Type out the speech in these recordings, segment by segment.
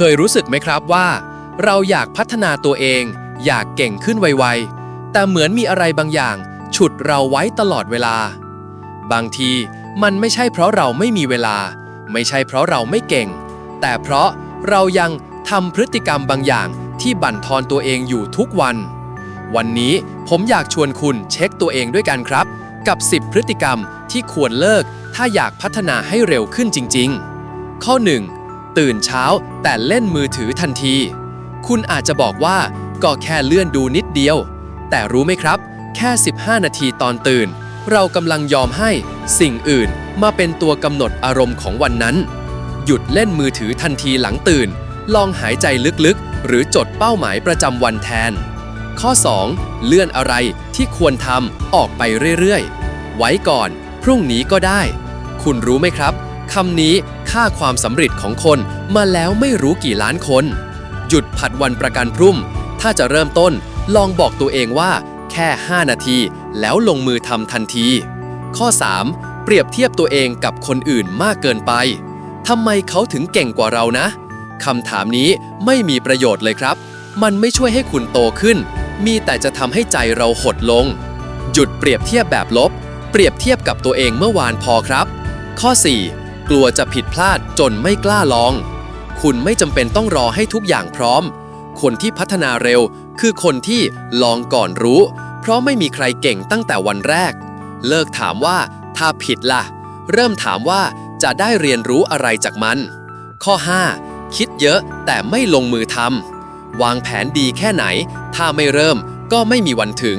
เคยรู้สึกไหมครับว่า เราอยากพัฒนาตัวเอง อยากเก่งขึ้นไวๆ แต่เหมือนมีอะไรบางอย่าง ฉุดเราไว้ตลอดเวลา บางทีมันไม่ใช่เพราะเราไม่มีเวลา ไม่ใช่เพราะเราไม่เก่ง แต่เพราะเรายังทำพฤติกรรมบางอย่างที่บั่นทอนตัวเองอยู่ทุกวัน วันนี้ผมอยากชวนคุณเช็คตัวเองด้วยกันครับ กับ 10 พฤติกรรมที่ควรเลิก ถ้าอยากพัฒนาให้เร็วขึ้นจริง ๆ ข้อ 1. ตื่นเช้าแต่เล่นมือถือทันที คุณอาจจะบอกว่าก็แค่เลื่อนดูนิดเดียว แต่รู้ไหมครับ แค่ 15 นาทีตอนตื่น เรากำลังยอมให้สิ่งอื่นมาเป็นตัวกำหนดอารมณ์ของวันนั้น หยุดเล่นมือถือทันทีหลังตื่น ลองหายใจลึกๆ หรือจดเป้าหมายประจำวันแทน ข้อ 2. เลื่อนอะไรที่ควรทำออกไปเรื่อยๆ ไว้ก่อน พรุ่งนี้ก็ได้ คุณรู้ไหมครับคำนี้ ค่าความสำเร็จของคนมาแล้วไม่รู้กี่ล้านคน หยุดผัดวันประกันพรุ่ง ถ้าจะเริ่มต้น ลองบอกตัวเองว่า แค่ 5 นาที แล้วลงมือทำทันที ข้อ 3. เปรียบเทียบตัวเองกับคนอื่นมากเกินไปทำไมเขาถึงเก่งกว่าเรานะคำถามนี้ไม่มีประโยชน์เลยครับ มันไม่ช่วยให้คุณโตขึ้น มีแต่จะทำให้ใจเราหดลง หยุดเปรียบเทียบแบบลบ เปรียบเทียบกับตัวเองเมื่อวานพอครับ ข้อ 4. กลัวจะผิดพลาดจนไม่กล้าลอง คุณไม่จำเป็นต้องรอให้ทุกอย่างพร้อม คนที่พัฒนาเร็วคือคนที่ลองก่อนรู้ เพราะไม่มีใครเก่งตั้งแต่วันแรก เลิกถามว่าถ้าผิดล่ะ เริ่มถามว่าจะได้เรียนรู้อะไรจากมัน ข้อ 5. คิดเยอะแต่ไม่ลงมือทำวางแผนดีแค่ไหน ถ้าไม่เริ่มก็ไม่มีวันถึง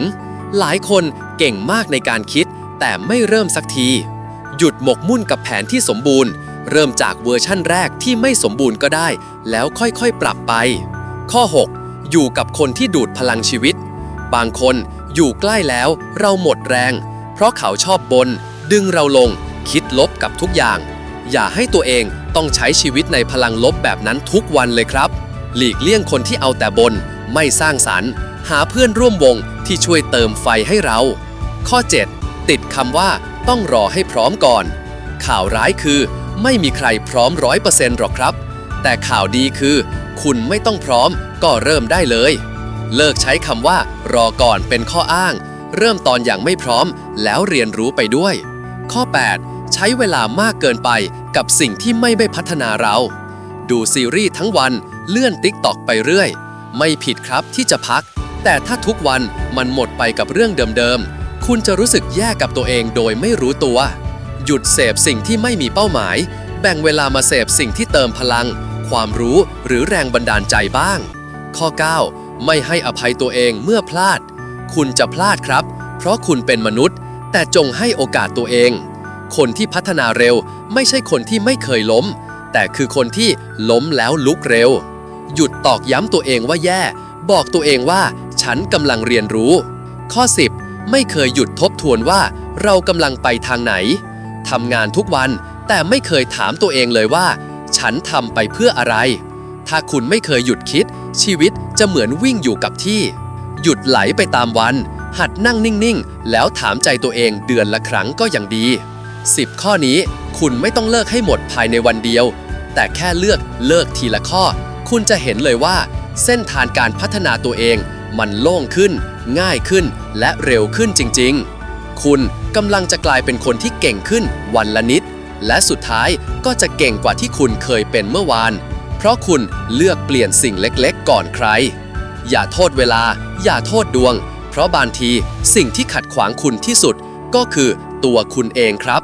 หลายคนเก่งมากในการคิดแต่ไม่เริ่มสักที หยุดหมกมุ่นกับแผนที่สมบูรณ์ เริ่มจากเวอร์ชั่นแรกที่ไม่สมบูรณ์ก็ได้ แล้วค่อยๆปรับไป ข้อ 6. อยู่กับคนที่ดูดพลังชีวิต บางคนอยู่ใกล้แล้วเราหมดแรง เพราะเขาชอบบน ดึงเราลง คิดลบกับทุกอย่าง อย่าให้ตัวเองต้องใช้ชีวิตในพลังลบแบบนั้นทุกวันเลยครับ หลีกเลี่ยงคนที่เอาแต่บน ไม่สร้างสรรค์ หาเพื่อนร่วมวงที่ช่วยเติมไฟให้เรา ข้อ 7 ติดคำว่าต้องรอให้พร้อมก่อน ข่าวร้ายคือไม่มีใครพร้อมร้อยเปอร์เซ็นต์หรอกครับ แต่ข่าวดีคือ คุณไม่ต้องพร้อมก็เริ่มได้เลย เลิกใช้คำว่า รอก่อนเป็นข้ออ้าง เริ่มตอนอย่างไม่พร้อม แล้วเรียนรู้ไปด้วย ข้อ 8 ใช้เวลามากเกินไปกับสิ่งที่ไม่ได้พัฒนาเรา ดูซีรีส์ทั้งวันเลื่อนติ๊กตอกไปเรื่อย ไม่ผิดครับที่จะพัก แต่ถ้าทุกวันมันหมดไปกับเรื่องเดิมๆ คุณจะรู้สึกแย่กับตัวเองโดยไม่รู้ตัว หยุดเสพสิ่งที่ไม่มีเป้าหมาย แบ่งเวลามาเสพสิ่งที่เติมพลัง ความรู้หรือแรงบันดาลใจบ้าง ข้อ 9 ไม่ให้อภัยตัวเองเมื่อพลาด คุณจะพลาดครับ เพราะคุณเป็นมนุษย์ แต่จงให้โอกาสตัวเอง คนที่พัฒนาเร็วไม่ใช่คนที่ไม่เคยล้ม แต่คือคนที่ล้มแล้วลุกเร็ว หยุดตอกย้ำตัวเองว่าแย่ บอกตัวเองว่าฉันกำลังเรียนรู้ ข้อ 10 ไม่เคยหยุดทบทวนว่าเรากำลังไปทางไหนทำงานทุกวันแต่ไม่เคยถามตัวเองเลยว่า ฉันทำไปเพื่ออะไร ถ้าคุณไม่เคยหยุดคิด ชีวิตจะเหมือนวิ่งอยู่กับที่ หยุดไหลไปตามวัน หัดนั่งนิ่งๆ แล้วถามใจตัวเองเดือนละครั้งก็ยังดี 10 ข้อนี้คุณไม่ต้องเลิกให้หมดภายในวันเดียว แต่แค่เลือกเลิกทีละข้อ คุณจะเห็นเลยว่า เส้นทางการพัฒนาตัวเองมันโล่งขึ้น ง่ายขึ้นและเร็วขึ้นจริง ๆ คุณกำลังจะกลายเป็นคนที่เก่งขึ้นวันละนิด และสุดท้ายก็จะเก่งกว่าที่คุณเคยเป็นเมื่อวาน เพราะคุณเลือกเปลี่ยนสิ่งเล็กๆ ก่อนใคร อย่าโทษเวลา อย่าโทษดวง เพราะบางทีสิ่งที่ขัดขวางคุณที่สุดก็คือตัวคุณเองครับ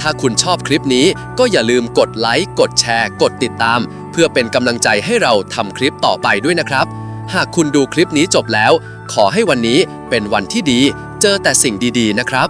ถ้าคุณชอบคลิปนี้ก็อย่าลืมกดไลค์ กดแชร์ กดติดตาม เพื่อเป็นกำลังใจให้เราทำคลิปต่อไปด้วยนะครับ หากคุณดูคลิปนี้จบแล้ว ขอให้วันนี้เป็นวันที่ดี เจอแต่สิ่งดีๆนะครับ